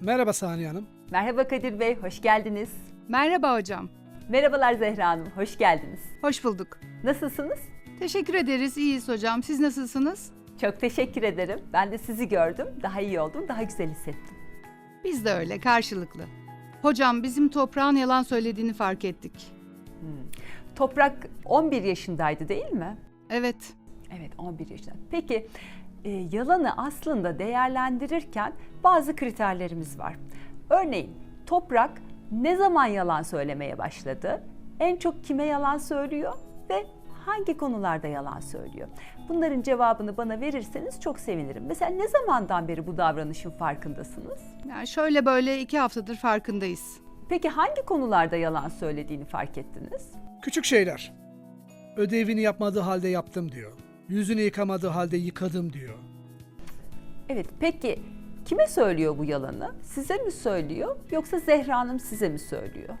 Merhaba Saniye Hanım. Merhaba Kadir Bey, hoş geldiniz. Merhaba hocam. Merhabalar Zehra Hanım, hoş geldiniz. Hoş bulduk. Nasılsınız? Teşekkür ederiz. İyiyiz hocam. Siz nasılsınız? Çok teşekkür ederim. Ben de sizi gördüm, daha iyi oldum, daha güzel hissettim. Biz de öyle karşılıklı. Hocam bizim toprağın yalan söylediğini fark ettik. Toprak 11 yaşındaydı değil mi? Evet. Evet 11 yaşında. Peki e, yalanı aslında değerlendirirken bazı kriterlerimiz var. Örneğin Toprak ne zaman yalan söylemeye başladı? En çok kime yalan söylüyor ve hangi konularda yalan söylüyor? Bunların cevabını bana verirseniz çok sevinirim. Mesela ne zamandan beri bu davranışın farkındasınız? Yani şöyle böyle iki haftadır farkındayız. Peki hangi konularda yalan söylediğini fark ettiniz? Küçük şeyler. Ödevini yapmadığı halde yaptım diyor. Yüzünü yıkamadığı halde yıkadım diyor. Evet, peki kime söylüyor bu yalanı? Size mi söylüyor yoksa Zehra Hanım size mi söylüyor?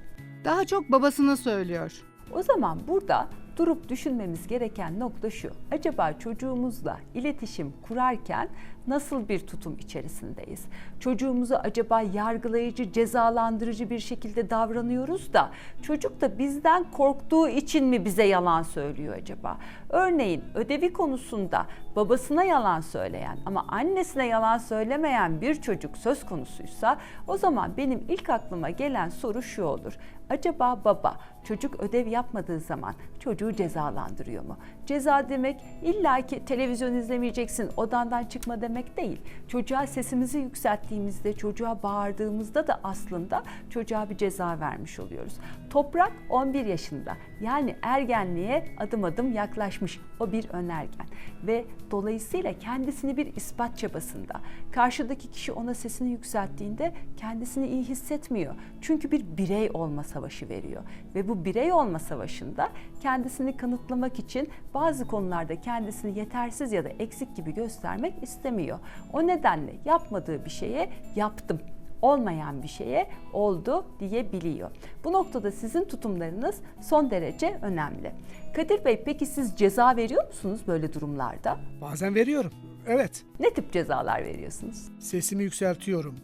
Daha çok babasına söylüyor. O zaman burada durup düşünmemiz gereken nokta şu. Acaba çocuğumuzla iletişim kurarken nasıl bir tutum içerisindeyiz? Çocuğumuzu acaba yargılayıcı, cezalandırıcı bir şekilde davranıyoruz da çocuk da bizden korktuğu için mi bize yalan söylüyor acaba? Örneğin ödevi konusunda babasına yalan söyleyen ama annesine yalan söylemeyen bir çocuk söz konusuysa o zaman benim ilk aklıma gelen soru şu olur. Acaba baba çocuk ödev yapmadığı zaman çocuğu cezalandırıyor mu? Ceza demek illa ki televizyon izlemeyeceksin, odandan çıkma demek değil. Çocuğa sesimizi yükselttiğimizde, çocuğa bağırdığımızda da aslında çocuğa bir ceza vermiş oluyoruz. Toprak 11 yaşında yani ergenliğe adım adım yaklaşmış. O bir önergen ve dolayısıyla kendisini bir ispat çabasında. Karşıdaki kişi ona sesini yükselttiğinde kendisini iyi hissetmiyor. Çünkü bir birey olma savaşı veriyor ve bu birey olma savaşında kendisini kanıtlamak için bazı konularda kendisini yetersiz ya da eksik gibi göstermek istemiyor. O nedenle yapmadığı bir şeye yaptım olmayan bir şeye oldu diyebiliyor. Bu noktada sizin tutumlarınız son derece önemli. Kadir Bey peki siz ceza veriyor musunuz böyle durumlarda? Bazen veriyorum. Evet. Ne tip cezalar veriyorsunuz? Sesimi yükseltiyorum.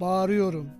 Bağırıyorum.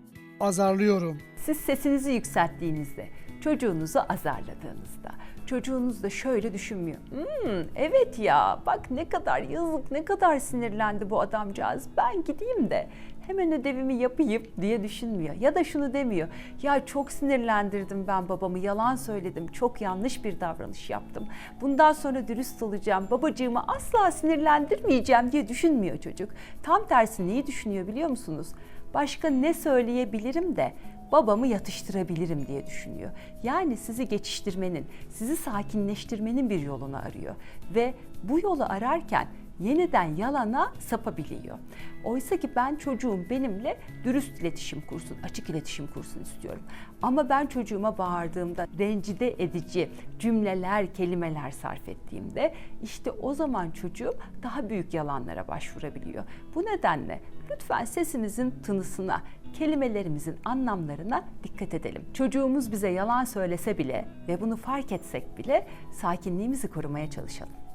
Azarlıyorum. Siz sesinizi yükselttiğinizde, çocuğunuzu azarladığınızda, çocuğunuz da şöyle düşünmüyor. Hmm, evet ya bak ne kadar yazık, ne kadar sinirlendi bu adamcağız. Ben gideyim de hemen ödevimi yapayım diye düşünmüyor. Ya da şunu demiyor. Ya çok sinirlendirdim ben babamı, yalan söyledim, çok yanlış bir davranış yaptım. Bundan sonra dürüst olacağım, babacığımı asla sinirlendirmeyeceğim diye düşünmüyor çocuk. Tam tersi neyi düşünüyor biliyor musunuz? Başka ne söyleyebilirim de babamı yatıştırabilirim diye düşünüyor. Yani sizi geçiştirmenin, sizi sakinleştirmenin bir yolunu arıyor ve bu yolu ararken yeniden yalana sapabiliyor. Oysa ki ben çocuğum benimle dürüst iletişim kursun, açık iletişim kursun istiyorum. Ama ben çocuğuma bağırdığımda, rencide edici cümleler, kelimeler sarf ettiğimde işte o zaman çocuğum daha büyük yalanlara başvurabiliyor. Bu nedenle lütfen sesimizin tınısına, kelimelerimizin anlamlarına dikkat edelim. Çocuğumuz bize yalan söylese bile ve bunu fark etsek bile sakinliğimizi korumaya çalışalım.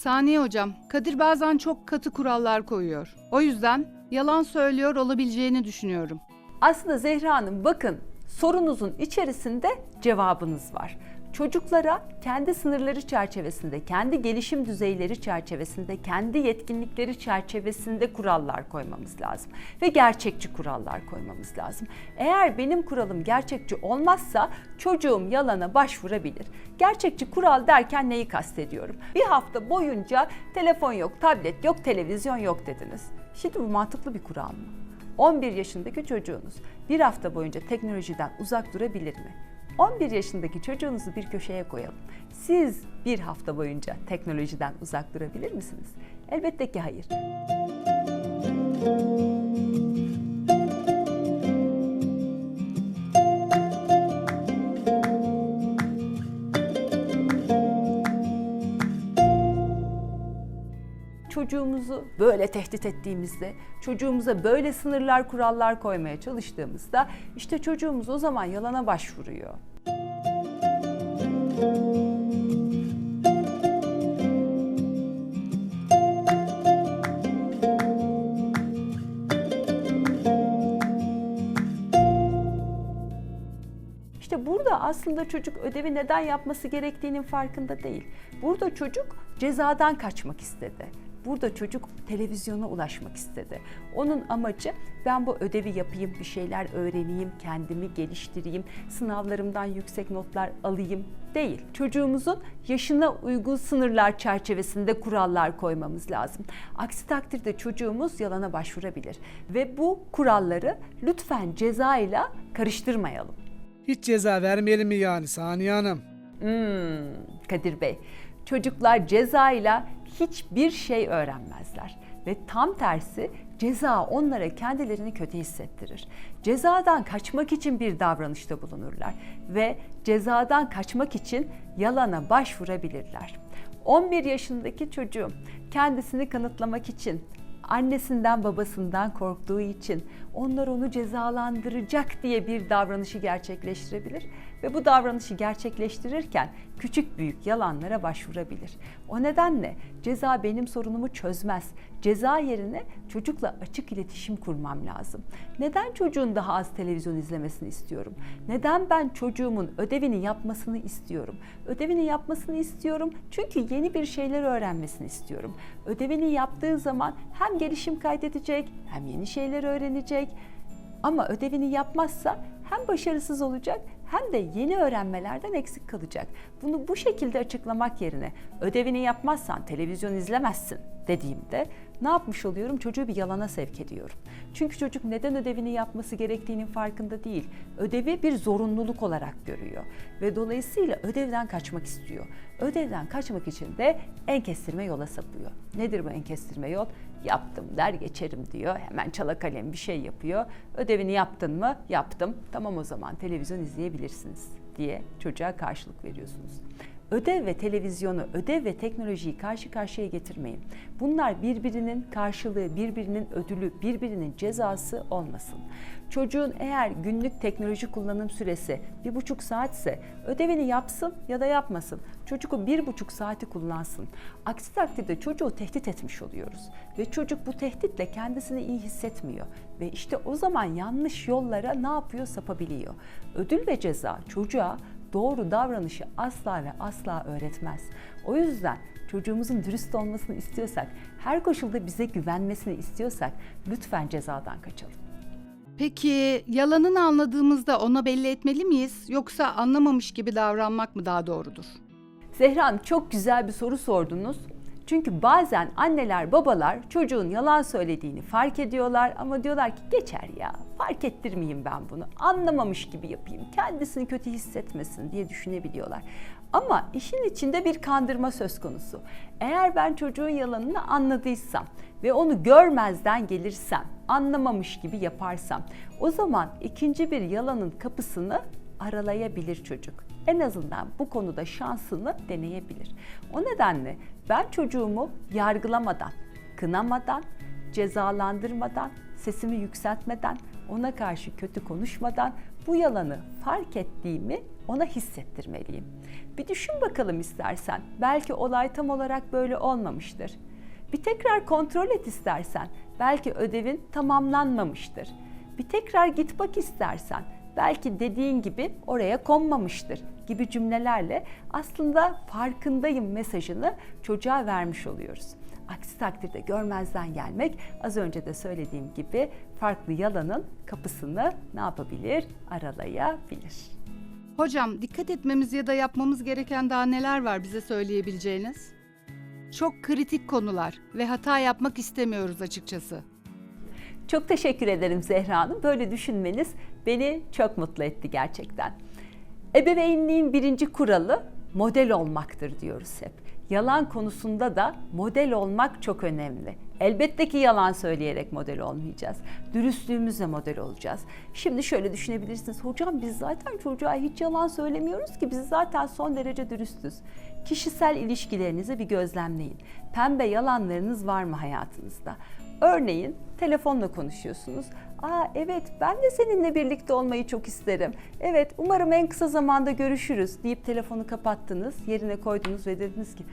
Saniye hocam, Kadir bazen çok katı kurallar koyuyor. O yüzden yalan söylüyor olabileceğini düşünüyorum. Aslında Zehra Hanım bakın sorunuzun içerisinde cevabınız var. Çocuklara kendi sınırları çerçevesinde, kendi gelişim düzeyleri çerçevesinde, kendi yetkinlikleri çerçevesinde kurallar koymamız lazım ve gerçekçi kurallar koymamız lazım. Eğer benim kuralım gerçekçi olmazsa çocuğum yalana başvurabilir. Gerçekçi kural derken neyi kastediyorum? Bir hafta boyunca telefon yok, tablet yok, televizyon yok dediniz. Şimdi bu mantıklı bir kural mı? 11 yaşındaki çocuğunuz bir hafta boyunca teknolojiden uzak durabilir mi? 11 yaşındaki çocuğunuzu bir köşeye koyalım. Siz bir hafta boyunca teknolojiden uzak durabilir misiniz? Elbette ki hayır. çocuğumuzu böyle tehdit ettiğimizde, çocuğumuza böyle sınırlar, kurallar koymaya çalıştığımızda işte çocuğumuz o zaman yalana başvuruyor. Aslında çocuk ödevi neden yapması gerektiğinin farkında değil. Burada çocuk cezadan kaçmak istedi. Burada çocuk televizyona ulaşmak istedi. Onun amacı ben bu ödevi yapayım, bir şeyler öğreneyim, kendimi geliştireyim, sınavlarımdan yüksek notlar alayım değil. Çocuğumuzun yaşına uygun sınırlar çerçevesinde kurallar koymamız lazım. Aksi takdirde çocuğumuz yalana başvurabilir ve bu kuralları lütfen cezayla karıştırmayalım. Hiç ceza vermeyelim mi yani Saniye Hanım? Hmm, Kadir Bey, çocuklar cezayla hiçbir şey öğrenmezler. Ve tam tersi ceza onlara kendilerini kötü hissettirir. Cezadan kaçmak için bir davranışta bulunurlar ve cezadan kaçmak için yalana başvurabilirler. 11 yaşındaki çocuğum kendisini kanıtlamak için annesinden babasından korktuğu için onlar onu cezalandıracak diye bir davranışı gerçekleştirebilir ve bu davranışı gerçekleştirirken küçük büyük yalanlara başvurabilir. O nedenle ceza benim sorunumu çözmez. Ceza yerine çocukla açık iletişim kurmam lazım. Neden çocuğun daha az televizyon izlemesini istiyorum? Neden ben çocuğumun ödevini yapmasını istiyorum? Ödevini yapmasını istiyorum çünkü yeni bir şeyler öğrenmesini istiyorum. Ödevini yaptığı zaman hem gelişim kaydedecek, hem yeni şeyler öğrenecek. Ama ödevini yapmazsa hem başarısız olacak hem de yeni öğrenmelerden eksik kalacak. Bunu bu şekilde açıklamak yerine ödevini yapmazsan televizyon izlemezsin dediğimde ne yapmış oluyorum? Çocuğu bir yalana sevk ediyorum. Çünkü çocuk neden ödevini yapması gerektiğinin farkında değil. Ödevi bir zorunluluk olarak görüyor ve dolayısıyla ödevden kaçmak istiyor. Ödevden kaçmak için de en kestirme yola sapıyor. Nedir bu en kestirme yol? Yaptım der geçerim diyor. Hemen çala kalem bir şey yapıyor. Ödevini yaptın mı? Yaptım. Tamam o zaman televizyon izleyebilirsiniz diye çocuğa karşılık veriyorsunuz. Ödev ve televizyonu, ödev ve teknolojiyi karşı karşıya getirmeyin. Bunlar birbirinin karşılığı, birbirinin ödülü, birbirinin cezası olmasın. Çocuğun eğer günlük teknoloji kullanım süresi bir buçuk saatse ödevini yapsın ya da yapmasın. Çocuk o bir buçuk saati kullansın. Aksi takdirde çocuğu tehdit etmiş oluyoruz. Ve çocuk bu tehditle kendisini iyi hissetmiyor. Ve işte o zaman yanlış yollara ne yapıyor sapabiliyor. Ödül ve ceza çocuğa doğru davranışı asla ve asla öğretmez. O yüzden çocuğumuzun dürüst olmasını istiyorsak, her koşulda bize güvenmesini istiyorsak lütfen cezadan kaçalım. Peki yalanını anladığımızda ona belli etmeli miyiz yoksa anlamamış gibi davranmak mı daha doğrudur? Zehra Hanım çok güzel bir soru sordunuz. Çünkü bazen anneler babalar çocuğun yalan söylediğini fark ediyorlar ama diyorlar ki geçer ya fark ettirmeyeyim ben bunu anlamamış gibi yapayım kendisini kötü hissetmesin diye düşünebiliyorlar. Ama işin içinde bir kandırma söz konusu. Eğer ben çocuğun yalanını anladıysam ve onu görmezden gelirsem, anlamamış gibi yaparsam o zaman ikinci bir yalanın kapısını aralayabilir çocuk. En azından bu konuda şansını deneyebilir. O nedenle ben çocuğumu yargılamadan, kınamadan, cezalandırmadan, sesimi yükseltmeden, ona karşı kötü konuşmadan bu yalanı fark ettiğimi ona hissettirmeliyim. Bir düşün bakalım istersen. Belki olay tam olarak böyle olmamıştır. Bir tekrar kontrol et istersen. Belki ödevin tamamlanmamıştır. Bir tekrar git bak istersen belki dediğin gibi oraya konmamıştır gibi cümlelerle aslında farkındayım mesajını çocuğa vermiş oluyoruz. Aksi takdirde görmezden gelmek az önce de söylediğim gibi farklı yalanın kapısını ne yapabilir? Aralayabilir. Hocam dikkat etmemiz ya da yapmamız gereken daha neler var bize söyleyebileceğiniz? Çok kritik konular ve hata yapmak istemiyoruz açıkçası. Çok teşekkür ederim Zehra Hanım. Böyle düşünmeniz beni çok mutlu etti gerçekten. Ebeveynliğin birinci kuralı model olmaktır diyoruz hep. Yalan konusunda da model olmak çok önemli. Elbette ki yalan söyleyerek model olmayacağız. Dürüstlüğümüzle model olacağız. Şimdi şöyle düşünebilirsiniz. Hocam biz zaten çocuğa hiç yalan söylemiyoruz ki. Biz zaten son derece dürüstüz. Kişisel ilişkilerinizi bir gözlemleyin. Pembe yalanlarınız var mı hayatınızda? Örneğin telefonla konuşuyorsunuz. Aa evet ben de seninle birlikte olmayı çok isterim. Evet umarım en kısa zamanda görüşürüz deyip telefonu kapattınız, yerine koydunuz ve dediniz ki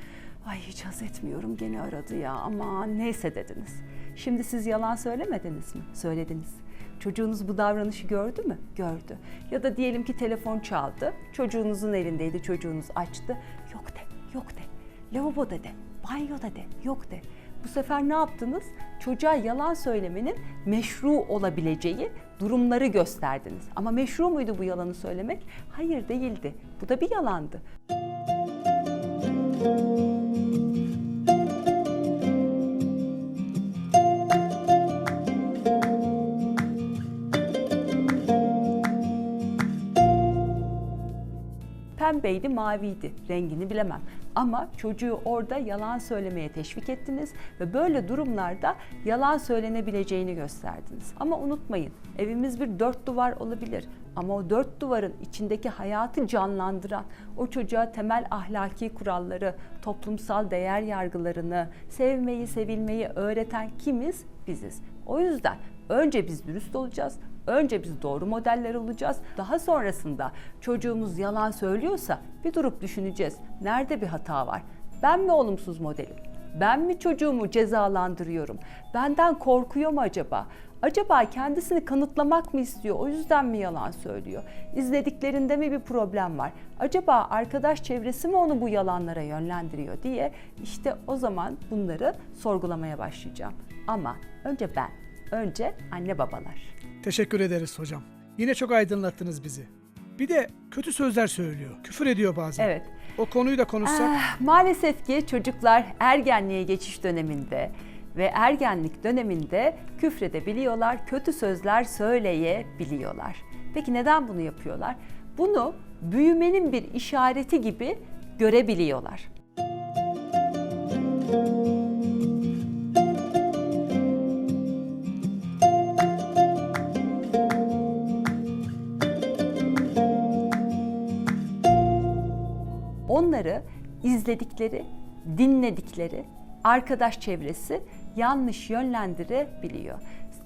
ay hiç haz etmiyorum gene aradı ya ama neyse dediniz. Şimdi siz yalan söylemediniz mi? Söylediniz. Çocuğunuz bu davranışı gördü mü? Gördü. Ya da diyelim ki telefon çaldı. Çocuğunuzun elindeydi. Çocuğunuz açtı. Yok de, yok de. Lavaboda de, banyoda de, yok de. Bu sefer ne yaptınız? Çocuğa yalan söylemenin meşru olabileceği durumları gösterdiniz. Ama meşru muydu bu yalanı söylemek? Hayır değildi. Bu da bir yalandı. Pembeydi, maviydi. Rengini bilemem. Ama çocuğu orada yalan söylemeye teşvik ettiniz ve böyle durumlarda yalan söylenebileceğini gösterdiniz. Ama unutmayın, evimiz bir dört duvar olabilir. Ama o dört duvarın içindeki hayatı canlandıran, o çocuğa temel ahlaki kuralları, toplumsal değer yargılarını, sevmeyi, sevilmeyi öğreten kimiz? Biziz. O yüzden önce biz dürüst olacağız, Önce biz doğru modeller olacağız. Daha sonrasında çocuğumuz yalan söylüyorsa bir durup düşüneceğiz. Nerede bir hata var? Ben mi olumsuz modelim? Ben mi çocuğumu cezalandırıyorum? Benden korkuyor mu acaba? Acaba kendisini kanıtlamak mı istiyor? O yüzden mi yalan söylüyor? İzlediklerinde mi bir problem var? Acaba arkadaş çevresi mi onu bu yalanlara yönlendiriyor diye işte o zaman bunları sorgulamaya başlayacağım. Ama önce ben, önce anne babalar. Teşekkür ederiz hocam. Yine çok aydınlattınız bizi. Bir de kötü sözler söylüyor. Küfür ediyor bazen. Evet. O konuyu da konuşsak. Ah, maalesef ki çocuklar ergenliğe geçiş döneminde ve ergenlik döneminde küfredebiliyorlar, kötü sözler söyleyebiliyorlar. Peki neden bunu yapıyorlar? Bunu büyümenin bir işareti gibi görebiliyorlar. Onları izledikleri, dinledikleri arkadaş çevresi yanlış yönlendirebiliyor.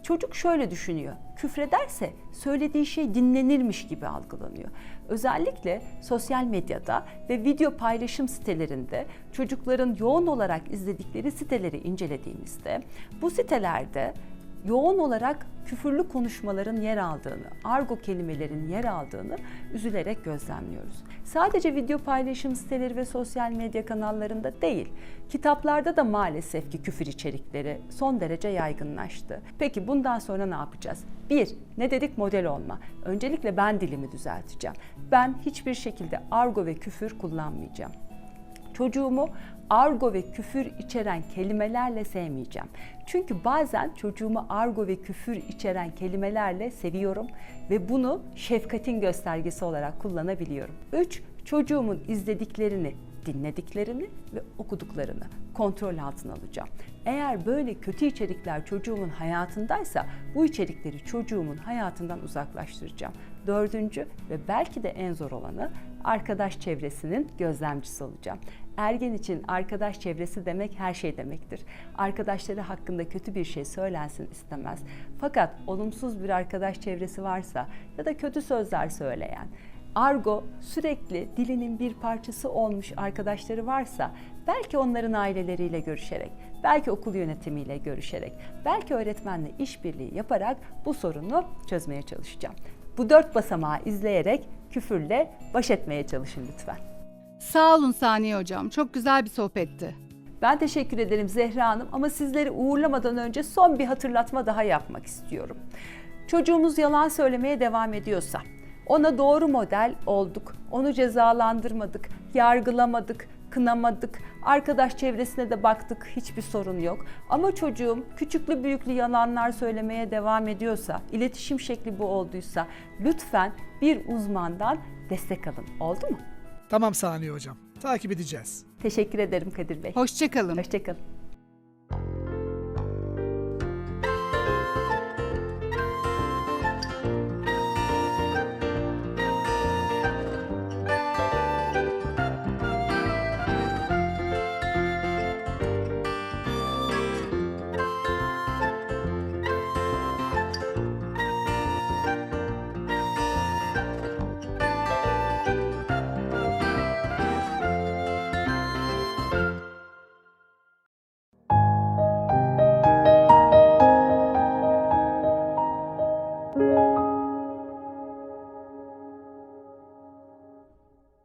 Çocuk şöyle düşünüyor. Küfrederse söylediği şey dinlenirmiş gibi algılanıyor. Özellikle sosyal medyada ve video paylaşım sitelerinde çocukların yoğun olarak izledikleri siteleri incelediğimizde bu sitelerde yoğun olarak küfürlü konuşmaların yer aldığını, argo kelimelerin yer aldığını üzülerek gözlemliyoruz. Sadece video paylaşım siteleri ve sosyal medya kanallarında değil, kitaplarda da maalesef ki küfür içerikleri son derece yaygınlaştı. Peki bundan sonra ne yapacağız? Bir, ne dedik model olma. Öncelikle ben dilimi düzelteceğim. Ben hiçbir şekilde argo ve küfür kullanmayacağım. Çocuğumu argo ve küfür içeren kelimelerle sevmeyeceğim. Çünkü bazen çocuğumu argo ve küfür içeren kelimelerle seviyorum ve bunu şefkatin göstergesi olarak kullanabiliyorum. 3. Çocuğumun izlediklerini, dinlediklerini ve okuduklarını kontrol altına alacağım. Eğer böyle kötü içerikler çocuğumun hayatındaysa bu içerikleri çocuğumun hayatından uzaklaştıracağım. Dördüncü ve belki de en zor olanı arkadaş çevresinin gözlemcisi olacağım. Ergen için arkadaş çevresi demek her şey demektir. Arkadaşları hakkında kötü bir şey söylensin istemez. Fakat olumsuz bir arkadaş çevresi varsa ya da kötü sözler söyleyen, argo sürekli dilinin bir parçası olmuş arkadaşları varsa belki onların aileleriyle görüşerek, belki okul yönetimiyle görüşerek, belki öğretmenle işbirliği yaparak bu sorunu çözmeye çalışacağım. Bu dört basamağı izleyerek küfürle baş etmeye çalışın lütfen. Sağ olun Saniye Hocam. Çok güzel bir sohbetti. Ben teşekkür ederim Zehra Hanım ama sizleri uğurlamadan önce son bir hatırlatma daha yapmak istiyorum. Çocuğumuz yalan söylemeye devam ediyorsa, ona doğru model olduk, onu cezalandırmadık, yargılamadık, kınamadık, arkadaş çevresine de baktık, hiçbir sorun yok. Ama çocuğum küçüklü büyüklü yalanlar söylemeye devam ediyorsa, iletişim şekli bu olduysa lütfen bir uzmandan destek alın. Oldu mu? Tamam Saniye hocam. Takip edeceğiz. Teşekkür ederim Kadir Bey. Hoşçakalın. Hoşçakalın.